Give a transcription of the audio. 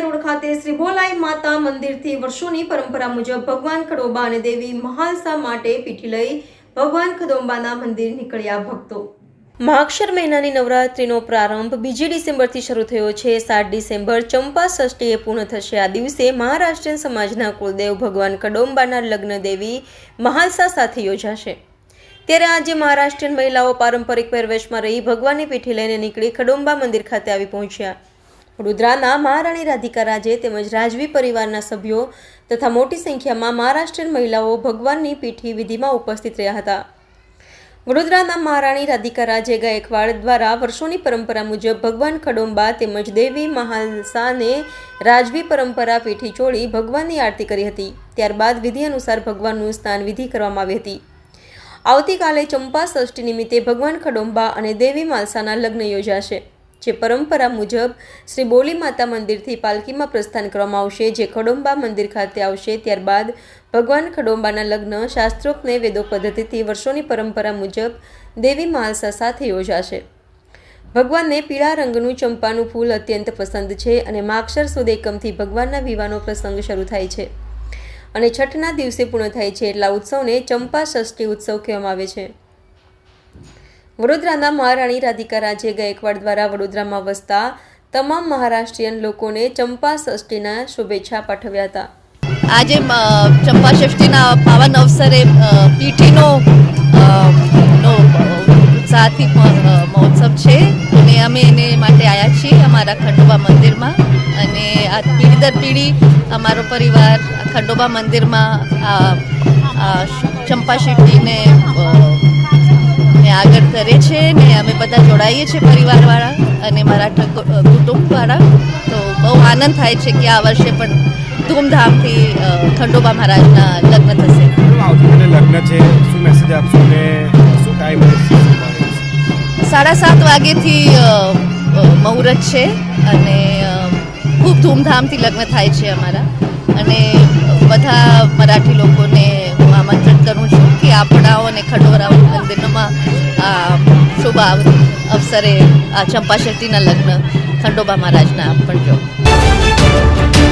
ખાતે શ્રી ભોલાઈ માતા મંદિરથી વર્ષોની પરંપરા મુજબ ભગવાન ખડોબા અને દેવી મહાલસા માટે પીઠી લઈ ભગવાન ખડોબાના મંદિર નીકળ્યા ભક્તો. માક્ષર મહિનાની નવરાત્રિનો પ્રારંભ બીજી ડિસેમ્બરથી શરૂ થયો છે. સાત ડિસેમ્બર ચંપા ષષ્ઠીએ પૂર્ણ થશે. આ દિવસે મહારાષ્ટ્રીયન સમાજના કુળદેવ ભગવાન કડોમ્બાના લગ્ન દેવી મહાલસા સાથે યોજાશે. ત્યારે આજે મહારાષ્ટ્રીયન મહિલાઓ પારંપરિક પહેરવેશમાં રહી ભગવાનની પીઠી લઈને નીકળી ખડોમ્બા મંદિર ખાતે આવી પહોંચ્યા. વડોદરાના મહારાણી રાધિકા રાજે તેમજ રાજવી પરિવારના સભ્યો તથા મોટી સંખ્યામાં મહારાષ્ટ્રીયન મહિલાઓ ભગવાનની પીઠી વિધિમાં ઉપસ્થિત રહ્યા હતા. વડોદરાના મહારાણી રાધિકા રાજે ગાયકવાડ દ્વારા વર્ષોની પરંપરા મુજબ ભગવાન ખડોંબા તેમજ દેવી મહાલસાને રાજવી પરંપરા પીઠી ચોળી ભગવાનની આરતી કરી હતી. ત્યારબાદ વિધિ અનુસાર ભગવાનનું સ્નાન વિધિ કરવામાં આવી હતી. આવતીકાલે ચંપા ષષ્ઠી નિમિત્તે ભગવાન ખડોંબા અને દેવી માલસાના લગ્ન યોજાશે. જે પરંપરા મુજબ શ્રી બોલી માતા મંદિરથી પાલકીમાં પ્રસ્થાન કરવામાં આવશે, જે ખડોંબા મંદિર ખાતે આવશે. ત્યારબાદ ભગવાન ખડોંબાના લગ્ન શાસ્ત્રોક્ત વેદો પદ્ધતિથી વર્ષોની પરંપરા મુજબ દેવી માલસા સાથે યોજાશે. ભગવાનને પીળા રંગનું ચંપાનું ફૂલ અત્યંત પસંદ છે અને માક્ષર સુદ એકમથી ભગવાનના વિવાહનો પ્રસંગ શરૂ થાય છે અને છઠના દિવસે પૂર્ણ થાય છે. એટલા ઉત્સવને ચંપા ષષ્ઠી ઉત્સવ કહેવામાં આવે છે. વડોદરાના મહારાણી રાધિકા રાજે ગાયકવાડ દ્વારા વડોદરામાં વસતા તમામ મહારાષ્ટ્રીયન લોકોને ચંપા ષષ્ઠીના શુભેચ્છા પાઠવ્યા હતા. આજે ચંપા ષષ્ઠીના પાવન અવસરે પીઠીનો ઉત્સાહથી મહોત્સવ છે. અને અમે એને માટે આવ્યા છીએ અમારા ખંડોબા મંદિરમાં. અને આ પેઢી દર પેઢી અમારો પરિવાર ખંડોબા મંદિરમાં ચંપા ષષ્ઠીને આગળ કરે છે ને અમે બધા જોડાઈએ છીએ પરિવારવાળા અને મારા કુટુંબવાળા. તો બહુ આનંદ થાય છે કે આ વર્ષે પણ ધૂમધામથી ખંડોબા મહારાજના લગ્ન થશે. આવતીકાલે લગ્ન છે. શું મેસેજ આપશો ને? શું ટાઈમ સાડા સાત વાગ્યેથી મુહૂર્ત છે અને ખૂબ ધૂમધામથી લગ્ન થાય છે અમારા. અને બધા મરાઠી લોકોને હું આમંત્રિત કરું છું કે આપણાઓ અને ખંડોરાઓ મંદિરમાં શુભ અવસરે ચંપા શેટ્ટીના લગ્ન ખંડોબા મહારાજના પણ જો.